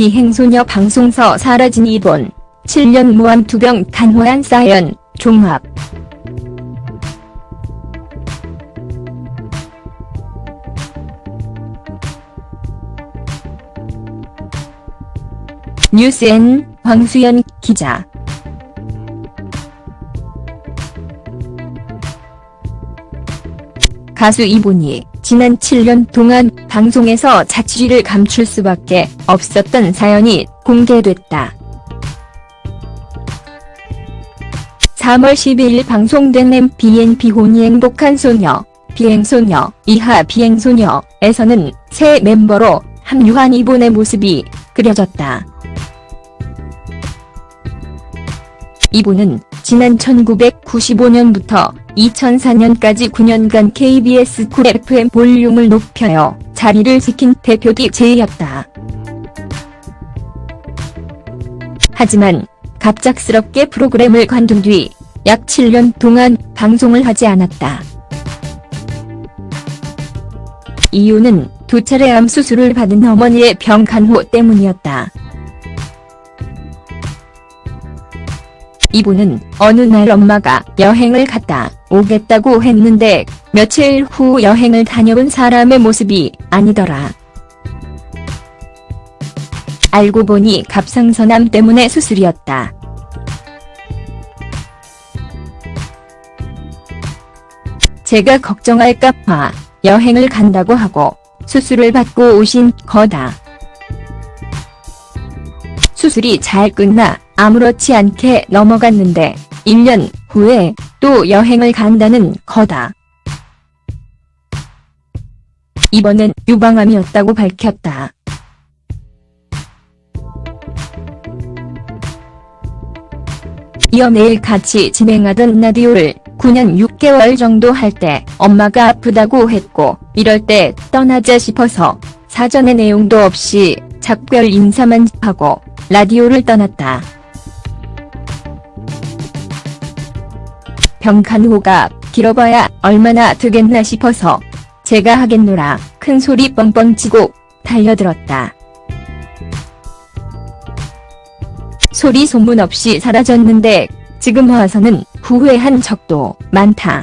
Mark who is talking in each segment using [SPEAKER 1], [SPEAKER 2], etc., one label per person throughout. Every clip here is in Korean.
[SPEAKER 1] 비행소녀 방송서 사라진 이본 7년 모함 투병 단호한 사연 종합. 뉴스N 황수연 기자. 가수 이분이 지난 7년 동안 방송에서 자취를 감출 수밖에 없었던 사연이 공개됐다. 3월 12일 방송된 MBN 비혼이 행복한 소녀, 비행소녀, 이하 비행소녀에서는 새 멤버로 합류한 이분의 모습이 그려졌다. 이분은 지난 1995년부터 2004년까지 9년간 KBS 쿨 FM 볼륨을 높여요 자리를 지킨 대표 DJ였다. 하지만 갑작스럽게 프로그램을 관둔 뒤 약 7년 동안 방송을 하지 않았다. 이유는 두 차례 암 수술을 받은 어머니의 병 간호 때문이었다. 이분은 어느 날 엄마가 여행을 갔다 오겠다고 했는데 며칠 후 여행을 다녀온 사람의 모습이 아니더라. 알고 보니 갑상선암 때문에 수술이었다. 제가 걱정할까봐 여행을 간다고 하고 수술을 받고 오신 거다. 수술이 잘 끝나 아무렇지 않게 넘어갔는데 1년 후에 또 여행을 간다는 거다. 이번엔 유방암이었다고 밝혔다. 이어 매일 같이 진행하던 라디오를 9년 6개월 정도 할 때 엄마가 아프다고 했고 이럴 때 떠나자 싶어서 사전에 내용도 없이 작별 인사만 하고 라디오를 떠났다. 병간호가 길어봐야 얼마나 되겠나 싶어서 제가 하겠노라 큰 소리 뻥뻥 치고 달려들었다. 소리 소문 없이 사라졌는데 지금 와서는 후회한 적도 많다.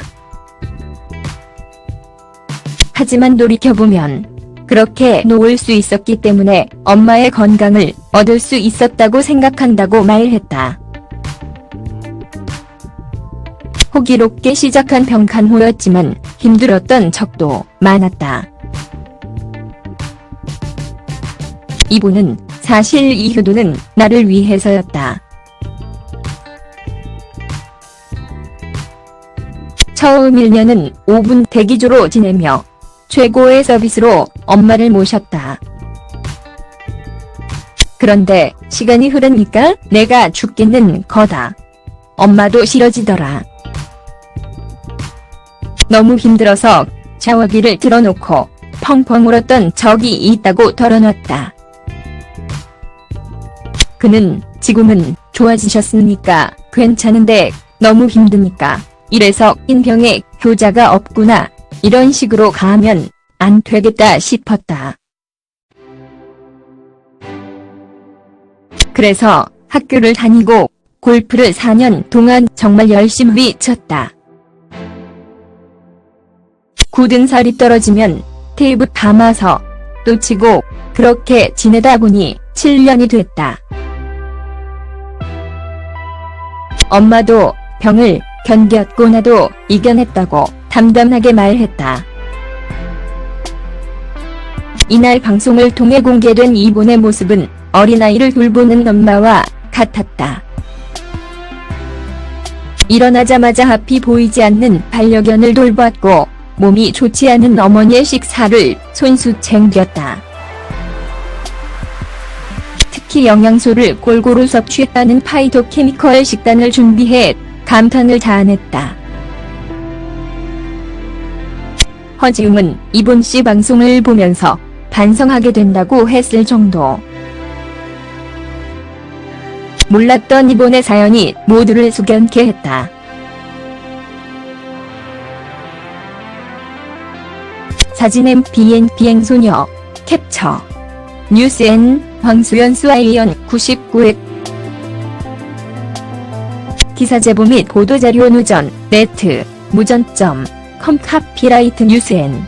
[SPEAKER 1] 하지만 돌이켜보면 그렇게 놓을 수 있었기 때문에 엄마의 건강을 얻을 수 있었다고 생각한다고 말했다. 호기롭게 시작한 병간호였지만 힘들었던 적도 많았다. 이분은 사실 이 효도는 나를 위해서였다. 처음 1년은 5분 대기조로 지내며 최고의 서비스로 엄마를 모셨다. 그런데 시간이 흐르니까 내가 죽겠는 거다. 엄마도 싫어지더라. 너무 힘들어서 샤워기를 틀어놓고 펑펑 울었던 적이 있다고 털어놨다. 그는 지금은 좋아지셨으니까 괜찮은데 너무 힘드니까 이래서 인병에 효자가 없구나 이런 식으로 가면 안 되겠다 싶었다. 그래서 학교를 다니고 골프를 4년 동안 정말 열심히 쳤다. 굳은 살이 떨어지면 테이프 감아서 또 치고 그렇게 지내다 보니 7년이 됐다. 엄마도 병을 견뎠고 나도 이겨냈다고 담담하게 말했다. 이날 방송을 통해 공개된 이분의 모습은 어린아이를 돌보는 엄마와 같았다. 일어나자마자 앞이 보이지 않는 반려견을 돌봤고 몸이 좋지 않은 어머니의 식사를 손수 챙겼다. 특히 영양소를 골고루 섭취했다는 파이토케미컬 식단을 준비해 감탄을 자아냈다. 허지웅은 이분 씨 방송을 보면서 반성하게 된다고 했을 정도. 몰랐던 이분의 사연이 모두를 숙연케 했다. 사진엔 비엔 비행소녀. 캡처. 뉴스N 황수연 수아이언 99회. 기사 제보 및 보도자료 누전. 네트. 무전점. 컴 카피라이트 뉴스N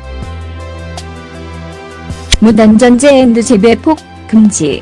[SPEAKER 1] 무단전제 앤드 재배폭 금지